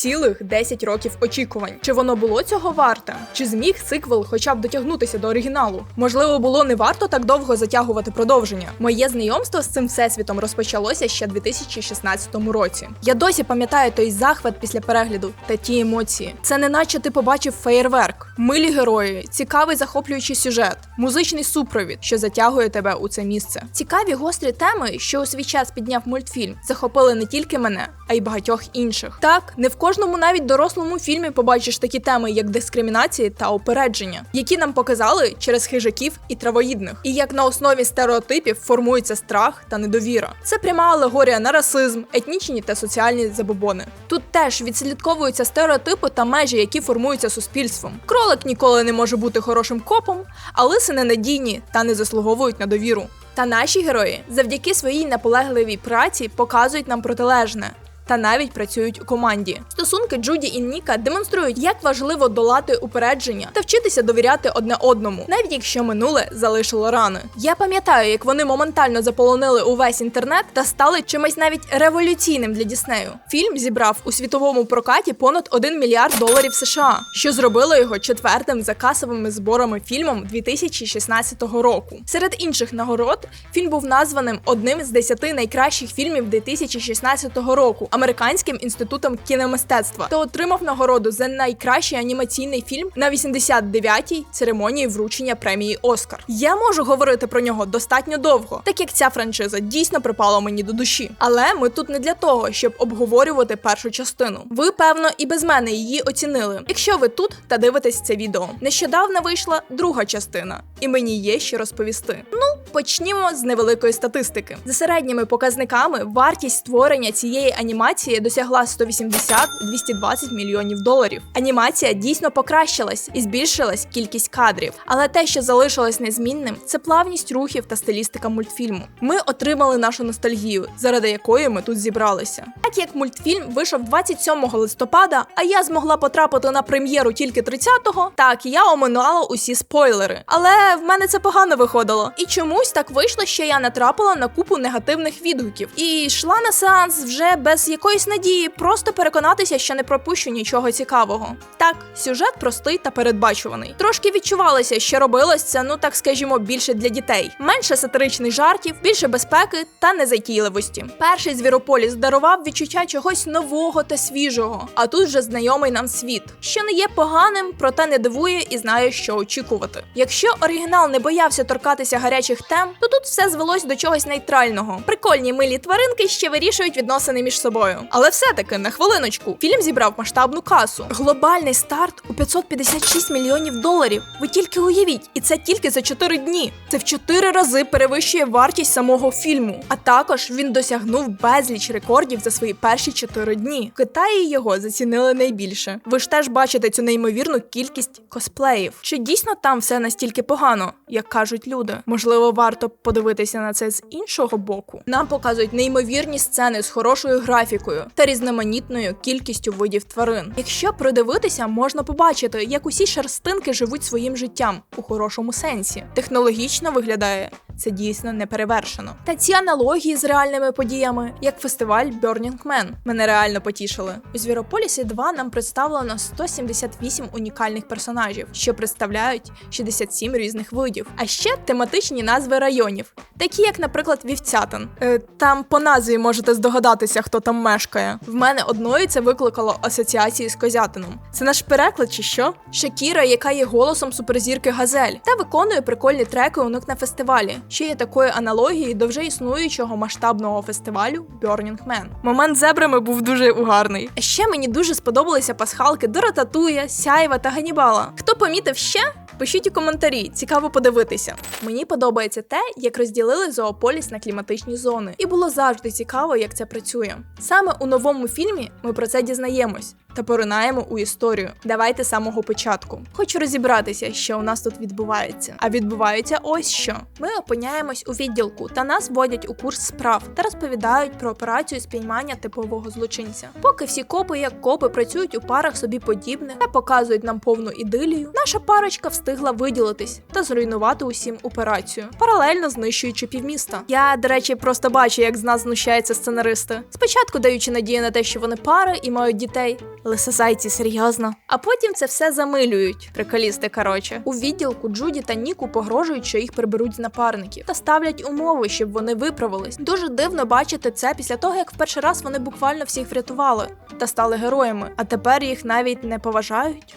Цілих 10 років очікувань. Чи воно було цього варте? Чи зміг сиквел хоча б дотягнутися до оригіналу? Можливо, було не варто так довго затягувати продовження. Моє знайомство з цим всесвітом розпочалося ще 2016 році. Я досі пам'ятаю той захват після перегляду та ті емоції. Це не наче ти побачив феєрверк, милі герої, цікавий захоплюючий сюжет, музичний супровід, що затягує тебе у це місце. Цікаві гострі теми, що у свій час підняв мультфільм, захопили не тільки мене, а й багатьох інших. Так, не в кожному навіть дорослому фільмі побачиш такі теми, як дискримінації та упередження, які нам показали через хижаків і травоїдних, і як на основі стереотипів формується страх та недовіра. Це пряма алегорія на расизм, етнічні та соціальні забобони. Тут теж відслідковуються стереотипи та межі, які формуються суспільством. Кролик ніколи не може бути хорошим копом, а лиси ненадійні та не заслуговують на довіру. Та наші герої завдяки своїй наполегливій праці показують нам протилежне. Та навіть працюють у команді. Стосунки Джуді і Ніка демонструють, як важливо долати упередження та вчитися довіряти одне одному, навіть якщо минуле залишило рани. Я пам'ятаю, як вони моментально заполонили увесь інтернет та стали чимось навіть революційним для Діснею. Фільм зібрав у світовому прокаті понад 1 мільярд доларів США, що зробило його четвертим за касовими зборами фільмом 2016 року. Серед інших нагород фільм був названим одним з 10 найкращих фільмів 2016 року американським інститутом кіномистецтва та отримав нагороду за найкращий анімаційний фільм на 89-й церемонії вручення премії Оскар. Я можу говорити про нього достатньо довго, так як ця франшиза дійсно припала мені до душі. Але ми тут не для того, щоб обговорювати першу частину. Ви, певно, і без мене її оцінили. Якщо ви тут та дивитесь це відео, нещодавно вийшла друга частина, і мені є що розповісти. Ну, почнімо з невеликої статистики. За середніми показниками вартість створення цієї анімації досягла 180-220 мільйонів доларів. Анімація дійсно покращилась і збільшилась кількість кадрів, але те, що залишилось незмінним, це плавність рухів та стилістика мультфільму. Ми отримали нашу ностальгію, заради якої ми тут зібралися. Так як мультфільм вийшов 27 листопада, а я змогла потрапити на прем'єру тільки 30-го, так я оминала усі спойлери. Але в мене це погано виходило. І чомусь так вийшло, що я натрапила на купу негативних відгуків і йшла на сеанс вже без якоїсь надії, просто переконатися, що не пропущу нічого цікавого. Так, сюжет простий та передбачуваний. Трошки відчувалося, що робилось це, ну так скажімо, більше для дітей, менше сатиричних жартів, більше безпеки та незатійливості. Перший звірополіс дарував відчуття чогось нового та свіжого, а тут вже знайомий нам світ, що не є поганим, проте не дивує і знає, що очікувати. Якщо оригінал не боявся торкатися гарячих тем, то тут все звелось до чогось нейтрального. Прикольні милі тваринки ще вирішують відносини між собою. Але все-таки на хвилиночку фільм зібрав масштабну касу. Глобальний старт у 556 мільйонів доларів. Ви тільки уявіть, і це тільки за 4 дні. Це в 4 рази перевищує вартість самого фільму. А також він досягнув безліч рекордів за свої перші 4 дні. В Китаї його зацінили найбільше. Ви ж теж бачите цю неймовірну кількість косплеїв. Чи дійсно там все настільки погано, як кажуть люди? Можливо, варто подивитися на це з іншого боку. Нам показують неймовірні сцени з хорошою графікою та різноманітною кількістю видів тварин. Якщо придивитися, можна побачити, як усі шерстинки живуть своїм життям у хорошому сенсі. Технологічно виглядає це дійсно неперевершено. Та ці аналогії з реальними подіями, як фестиваль Burning Man, мене реально потішили. У Звірополісі 2 нам представлено 178 унікальних персонажів, що представляють 67 різних видів, а ще тематичні назви районів, такі як, наприклад, Вівцятин. Е, там по назві можете здогадатися, хто там мешкає. В мене одної це викликало асоціації з козятином. Це наш переклад чи що? Шакіра, яка є голосом суперзірки Газель, та виконує прикольні треки у них на фестивалі, що є такою аналогією до вже існуючого масштабного фестивалю Burning Man. Момент з зебрами був дуже угарний. А ще мені дуже сподобалися пасхалки до Рататуя, Сяєва та Ганібала. Хто помітив ще? Пишіть у коментарі, цікаво подивитися. Мені подобається те, як розділили зоополіс на кліматичні зони, і було завжди цікаво, як це працює. Саме у новому фільмі ми про це дізнаємось та поринаємо у історію. Давайте з самого початку. Хочу розібратися, що у нас тут відбувається. А відбувається ось що: ми опиняємось у відділку, та нас вводять у курс справ та розповідають про операцію спіймання типового злочинця. Поки всі копи, як копи, працюють у парах собі подібних та показують нам повну ідилію, наша парочка встигла виділитись та зруйнувати усім операцію, паралельно знищуючи півміста. Я, до речі, просто бачу, як з нас знущаються сценаристи. Спочатку даючи надію на те, що вони пара і мають дітей, Лисозайці, серйозно. А потім це все замилюють. Приколісти, короче. У відділку Джуді та Ніку погрожують, що їх приберуть з напарників та ставлять умови, щоб вони виправились. Дуже дивно бачити це після того, як в перший раз вони буквально всіх врятували та стали героями, а тепер їх навіть не поважають.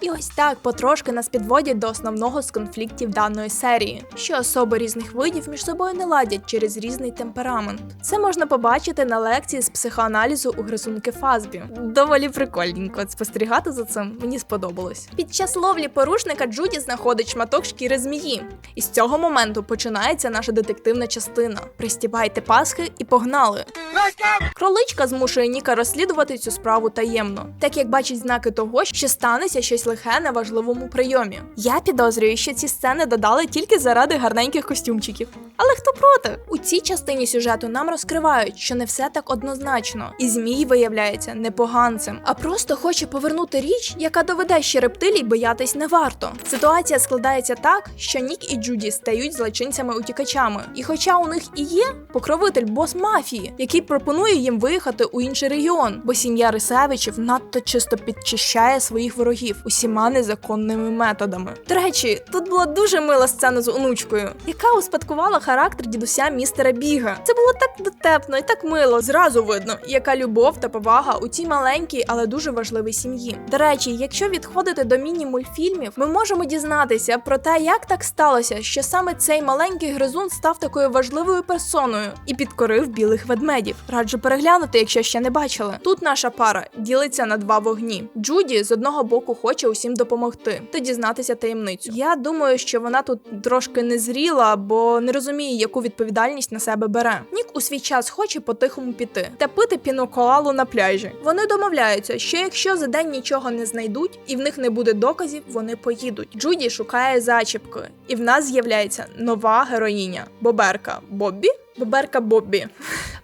І ось так потрошки нас підводять до основного з конфліктів даної серії, що особи різних видів між собою не ладять через різний темперамент. Це можна побачити на лекції з психоаналізу у гризунки Фазбі. Доволі прикольненько спостерігати за цим. Мені сподобалось. Під час ловлі порушника Джуді знаходить шматок шкіри змії, і з цього моменту починається наша детективна частина. Пристібайте пасхи і погнали. Кроличка змушує Ніка розслідувати цю справу таємно, так як бачить знаки того, що станеться щось лихе на важливому прийомі. Я підозрюю, що ці сцени додали тільки заради гарненьких костюмчиків. Але хто проти? У цій частині сюжету нам розкривають, що не все так однозначно, і змій виявляється не поганцем, а просто хоче повернути річ, яка доведе, що рептилій боятись не варто. Ситуація складається так, що Нік і Джуді стають злочинцями-утікачами. І хоча у них і є покровитель бос мафії, який пропонує їм виїхати у інший регіон, бо сім'я Рисевичів надто чисто підчищає своїх ворогів усіма незаконними методами. До речі, тут була дуже мила сцена з онучкою, яка успадкувала характер дідуся містера Біга. Це було так дотепно і так мило. Зразу видно, яка любов та повага у цій маленькій, але дуже важливій сім'ї. До речі, якщо відходити до міні-мультфільмів, ми можемо дізнатися про те, як так сталося, що саме цей маленький гризун став такою важливою персоною і підкорив білих ведмедів. Раджу переглянути, якщо ще не бачили. Тут наша пара ділиться на два вогні. Джуді з одного боку хоче усім допомогти та дізнатися таємницю. Я думаю, що вона тут трошки незріла, бо не розуміє, яку відповідальність на себе бере. Нік у свій час хоче по-тихому піти та пити пінокоалу на пляжі. Вони домовляються, що якщо за день нічого не знайдуть і в них не буде доказів, вони поїдуть. Джуді шукає зачіпки, і в нас з'являється нова героїня Боберка Боббі. Боберка Боббі.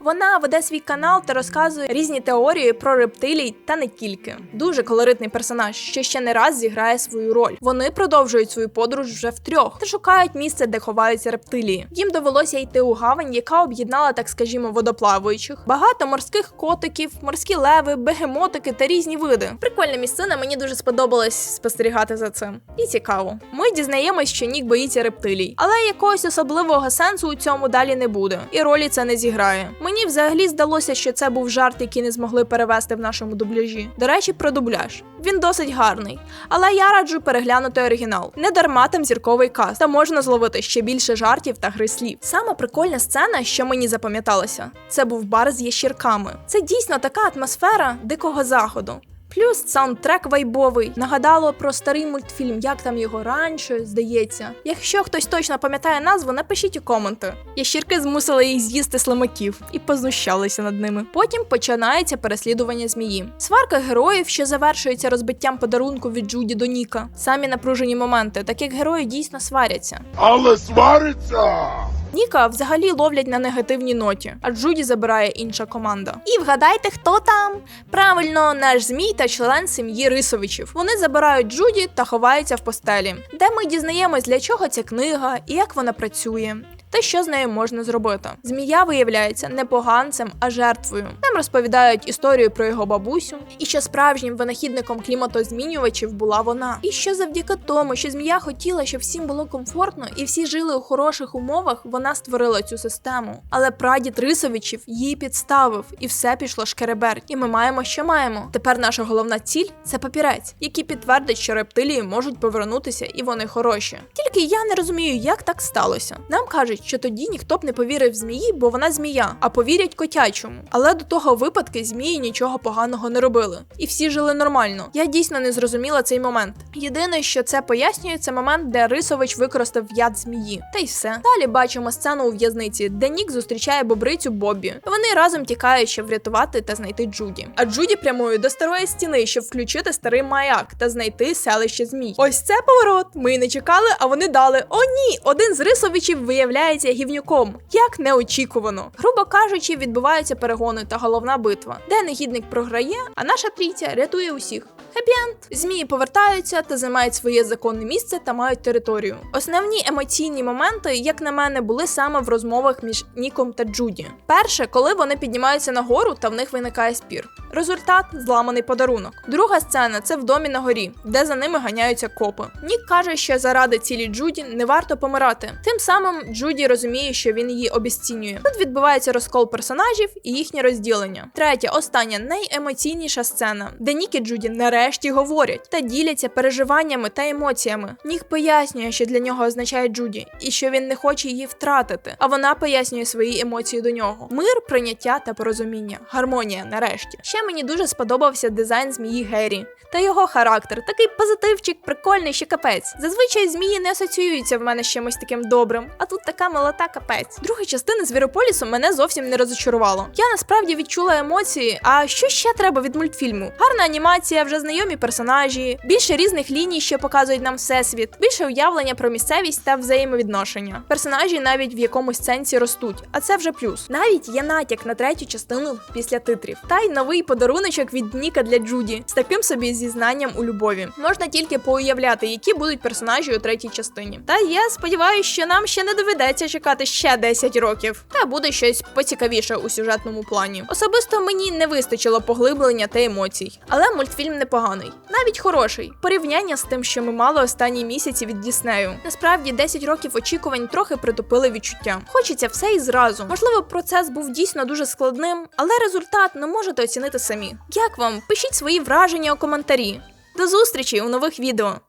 Вона веде свій канал та розказує різні теорії про рептилій та не тільки. Дуже колоритний персонаж, що ще не раз зіграє свою роль. Вони продовжують свою подорож вже втрьох та шукають місце, де ховаються рептилії. Їм довелося йти у гавань, яка об'єднала, так скажімо, водоплаваючих, багато морських котиків, морські леви, бегемотики та різні види. Прикольна місцина, мені дуже сподобалось спостерігати за цим. І цікаво. Дізнаємось, що Нік боїться рептилій, але якогось особливого сенсу у цьому далі не буде, і ролі це не зіграє. Мені взагалі здалося, що це був жарт, який не змогли перевести в нашому дубляжі. До речі, про дубляж. Він досить гарний, але я раджу переглянути оригінал. Не дарма там зірковий каст, та можна зловити ще більше жартів та гри слів. Сама прикольна сцена, що мені запам'яталася, це був бар з ящірками. Це дійсно така атмосфера дикого заходу. Плюс саундтрек вайбовий нагадало про старий мультфільм, як там його раніше, здається. Якщо хтось точно пам'ятає назву, напишіть у коменти. Ящірки змусили їх з'їсти слимаків і познущалися над ними. Потім починається переслідування змії. Сварка героїв, що завершується розбиттям подарунку від Джуді до Ніка. Самі напружені моменти, так як герої дійсно сваряться. Але свариться! Ніка взагалі ловлять на негативній ноті, а Джуді забирає інша команда. І вгадайте, хто там? Правильно, наш змій та член сім'ї Рисовичів. Вони забирають Джуді та ховаються в постелі, де ми дізнаємось, для чого ця книга і як вона працює. Та що з нею можна зробити? Змія виявляється не поганцем, а жертвою. Нам розповідають історію про його бабусю, і що справжнім винахідником кліматозмінювачів була вона. І що завдяки тому, що змія хотіла, щоб всім було комфортно і всі жили у хороших умовах, вона створила цю систему. Але прадід Рисовичів її підставив, і все пішло шкереберть. І ми маємо, що маємо. Тепер наша головна ціль це папірець, який підтвердить, що рептилії можуть повернутися, і вони хороші. Тільки я не розумію, як так сталося. Нам кажуть, що тоді ніхто б не повірив змії, бо вона змія, а повірять котячому. Але до того випадки змії нічого поганого не робили, і всі жили нормально. Я дійсно не зрозуміла цей момент. Єдине, що це пояснює, це момент, де Рисович використав яд змії. Та й все. Далі бачимо сцену у в'язниці, де Нік зустрічає бобрицю Боббі. Вони разом тікають, щоб врятувати та знайти Джуді. А Джуді прямує до старої стіни, щоб включити старий маяк та знайти селище змій. Ось це поворот. Ми не чекали, а вони дали. О, ні! Один з рисовичів виявляється гівнюком. Як неочікувано. Грубо кажучи, відбуваються перегони та головна битва, де негідник програє, а наша трійця рятує усіх. Хеппі-енд. Змії повертаються та займають своє законне місце та мають територію. Основні емоційні моменти, як на мене, були саме в розмовах між Ніком та Джуді. Перше, коли вони піднімаються нагору, та в них виникає спір. Результат зламаний подарунок. Друга сцена це в домі на горі, де за ними ганяються копи. Нік каже, що заради цілі Джуді не варто помирати. Тим самим Джуді розуміє, що він її обіцінює. Тут відбувається розкол персонажів і їхнє розділення. Третя, остання, найемоційніша сцена, де Нік і Джуді нарешті говорять та діляться переживаннями та емоціями. Нік пояснює, що для нього означає Джуді, і що він не хоче її втратити. А вона пояснює свої емоції до нього: мир, прийняття та порозуміння, гармонія. Нарешті. Ще мені дуже сподобався дизайн змії Геррі та його характер. Такий позитивчик, прикольний, що капець. Зазвичай змії не асоціюються в мене з чимось таким добрим, а тут така милота капець. Друга частина Звірополісу мене зовсім не розочарувала. Я насправді відчула емоції. А що ще треба від мультфільму? Гарна анімація, вже знайомі персонажі, більше різних ліній, що показують нам всесвіт, більше уявлення про місцевість та взаємовідношення. Персонажі навіть в якомусь сенсі ростуть, а це вже плюс. Навіть є натяк на третю частину після титрів. Та й новий подаруночок від Ніка для Джуді з таким собі зізнанням у любові. Можна тільки поуявляти, які будуть персонажі у третій частині. Та я сподіваюся, що нам ще не доведеться чекати ще 10 років. Та буде щось поцікавіше у сюжетному плані. Особисто мені не вистачило поглиблення та емоцій, але мультфільм непоганий, навіть хороший. Порівняння з тим, що ми мали останні місяці від Діснею. Насправді 10 років очікувань трохи притупили відчуття. Хочеться все і зразу. Можливо, процес був дійсно дуже складним, але результат не можете оцінити самі. Як вам? Пишіть свої враження у коментарі. До зустрічі у нових відео.